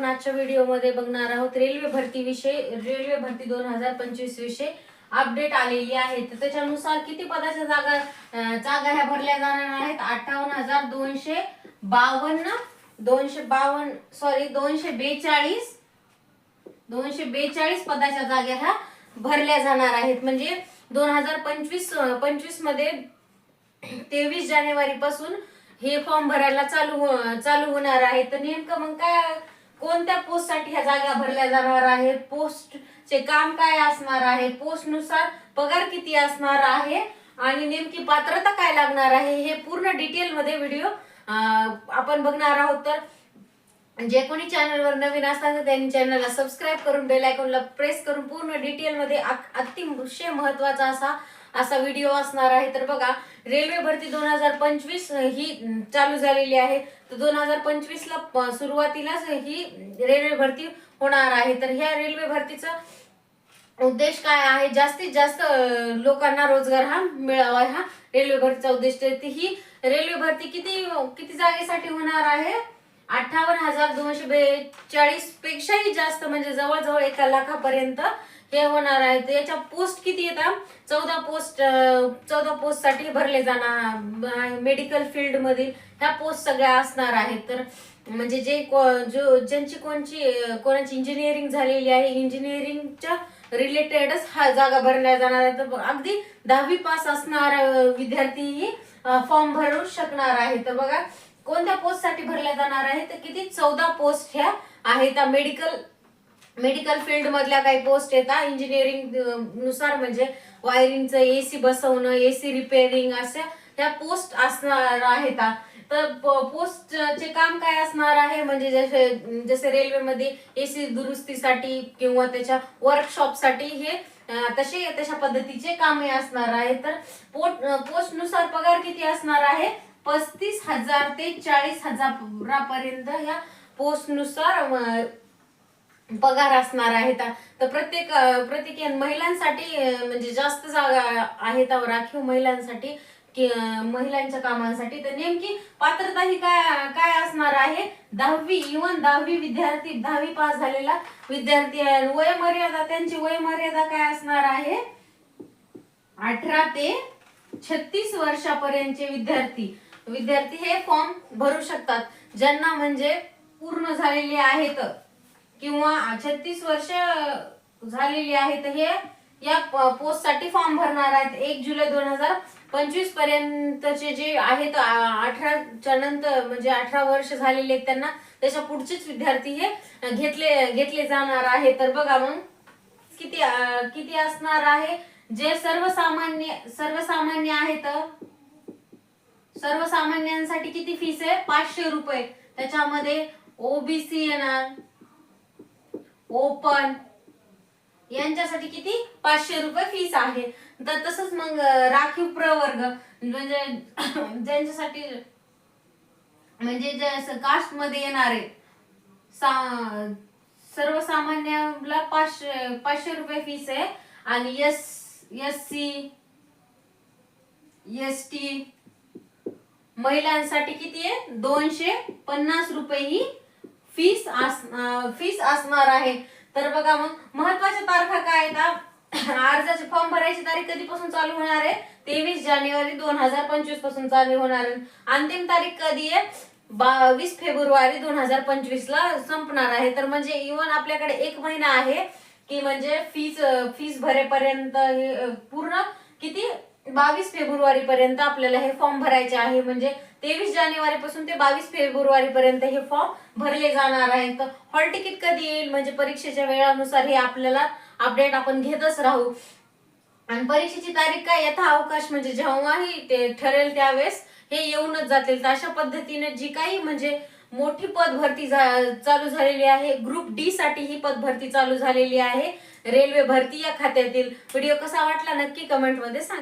आपण आजच्या व्हिडिओमध्ये बघणार आहोत रेल्वे भरती विषय रेल्वे भरती दोन हजार पंचवीस विषय अपडेट आलेली आहे. तर त्याच्यानुसार किती पदाच्या जागा जागा ह्या भरल्या जाणार आहेत? अठ्ठावन्न हजार दोनशे बावन्न दोनशे बावन्न सॉरी दोनशे बेचाळीस दोनशे बेचाळीस पदाच्या जागा ह्या भरल्या जाणार आहेत. म्हणजे दोन हजार पंचवीस पंचवीसमध्ये तेवीस जानेवारी पासून हे फॉर्म भरायला चालू चालू होणार आहे. तर नेमकं मग काय कोणत्या पोस्टसाठी ह्या जागा भरल्या जाणार आहे? पोस्ट चे काम काय असणार आहे? पोस्टनुसार पगार किती असणार आहे? आणि नेमकी पात्रता काय लागणार आहे? हे पूर्ण डिटेल मध्ये व्हिडिओ आपण बघणार आहोत. तर जे कोणी चॅनलवर नवीन असतात त्यांनी चॅनलला सबस्क्राईब करून बेल आयकॉनला प्रेस करून पूर्ण डिटेलमध्ये अतिशय महत्त्वाचा असा असा व्हिडिओ असणार आहे. तर बघा रेल्वे भरती दोन हजार पंचवीस ही चालू झालेली आहे. तर दोन हजार पंचवीसला प- सुरुवातीलाच ही रेल्वे भरती होणार आहे. तर ह्या रेल्वे भरतीचं उद्देश काय आहे? जास्तीत जास्त लोकांना रोजगार हा मिळावा. हा रेल्वे भरतीचा उद्देश. आहे. ती ही रेल्वे भरती किती किती जागेसाठी होणार आहे? अठ्ठावन्न हजार दोनशे बेचाळीस पेक्षाही जास्त म्हणजे जवळजवळ एका लाखापर्यंत हे होणार आहे. तर याच्या पोस्ट किती येतात चौदा पोस्ट चौदा पोस्टसाठी भरले जाणार मेडिकल फील्ड मधील ह्या पोस्ट सगळ्या असणार आहेत. तर म्हणजे जे को- जो ज्यांची कोणची कोणाची इंजिनिअरिंग झालेली आहे इंजिनिअरिंगच्या रिलेटेडच हा जागा भरल्या जाणार आहे तर अगदी दहावी पास असणार विद्यार्थीही फॉर्म भरू शकणार आहे तर बघा कोणत्या पोस्टसाठी भरल्या जाणार आहे? तर किती? चौदा पोस्ट ह्या आहेत. मेडिकल मेडिकल फील्ड मधल्या काही पोस्ट येतात. इंजिनिअरिंगनुसार म्हणजे वायरिंगचं एसी बसवणं एसी रिपेअरिंग अशा त्या पोस्ट असणार आहेत. तर तर पोस्टचे काम काय असणार आहे? म्हणजे जसे जसे रेल्वेमध्ये एसी दुरुस्तीसाठी किंवा त्याच्या वर्कशॉपसाठी हे तसे तशा पद्धतीचे कामे असणार आहे. तर पोट पोस्टनुसार पगार किती असणार आहे? पस्तीस हजार ते चाळीस हजारापर्यंत ह्या पोस्टनुसार पगार असणार आहेत तर प्रत्येक प्रत्येक महिलांसाठी म्हणजे जास्त जागा आहेत राखीव महिलांसाठी कि महिलांच्या कामांसाठी. तर नेमकी पात्रता ही काय काय असणार आहे? दहावी इवन दहावी विद्यार्थी दहावी पास झालेला विद्यार्थी आहे. वयमर्यादा त्यांची वयमर्यादा काय असणार आहे? अठरा ते छत्तीस वर्षापर्यंतचे विद्यार्थी. विद्यार्थी हे फॉर्म भरू शकतात. ज्यांना म्हणजे पूर्ण झालेले आहेत किंवा छत्तीस वर्ष झालेली आहेत हे या पोस्टसाठी फॉर्म भरणार आहेत. एक जुलै दोन हजार पंचवीस पर्यंतचे जे आहेत अठराच्या नंतर म्हणजे अठरा वर्ष झालेले आहेत त्यांना त्याच्या पुढचेच विद्यार्थी हे घेतले घेतले जाणार आहे तर बघा मग किती किती असणार आहे? जे सर्वसामान्य सर्वसामान्य आहेत सर्वसामान्यांसाठी किती फीस आहे? पाचशे रुपये. त्याच्यामध्ये ओबीसी येणार. ओपन यांच्यासाठी किती? पाचशे रुपये फीस आहे. तर तसंच मग राखीव प्रवर्ग. म्हणजे ज्यांच्यासाठी म्हणजे जे कास्टमध्ये येणारे सर्वसामान्याला पाचशे पाचशे रुपये फीस आहे. आणि S S C S T महिलांसाठी किती आहे? दोनशे पन्नास रुपये ही फीस अस फीस असणार आहे. तर बघा मग महत्त्वाच्या तारखा काय आहेत? अर्जाचे फॉर्म भरायची तारीख कधीपासून चालू होणार आहे? तेवीस जानेवारी दोन हजार पंचवीसपासून चालू होणार आहे. अंतिम तारीख कधी आहे? बावीस फेब्रुवारी दोन हजार पंचवीस ला संपणार आहे. तर म्हणजे इवन आपल्याकडे एक महिना आहे की म्हणजे फीस फीस भरेपर्यंत हे पूर्ण किती? बावीस फेब्रुवारी पर्यंत आपल्याला हे फॉर्म भरायचे आहे. म्हणजे तेवीस जानेवारी पासून ते बावीस फेब्रुवारी पर्यंत हे फॉर्म भरले जाणार आहेत. हॉल तिकीट कधी येईल? म्हणजे परीक्षेच्या वेळानुसार हे आपल्याला अपडेट आपण घेतच राहू. आणि परीक्षेची तारीख काय? यथा अवकाश म्हणजे जेव्हाही ते ठरेल त्यावेळेस हे येऊनच जातील. तर अशा पद्धतीने जी काही म्हणजे मोठी पद भरती चालू झालेली आहे ग्रुप डी साठी ही पद भरती चालू झालेली आहे. रेल्वे भरती या खात्यातील. व्हिडिओ कसा वाटला? नक्की कमेंटमध्ये सांगा.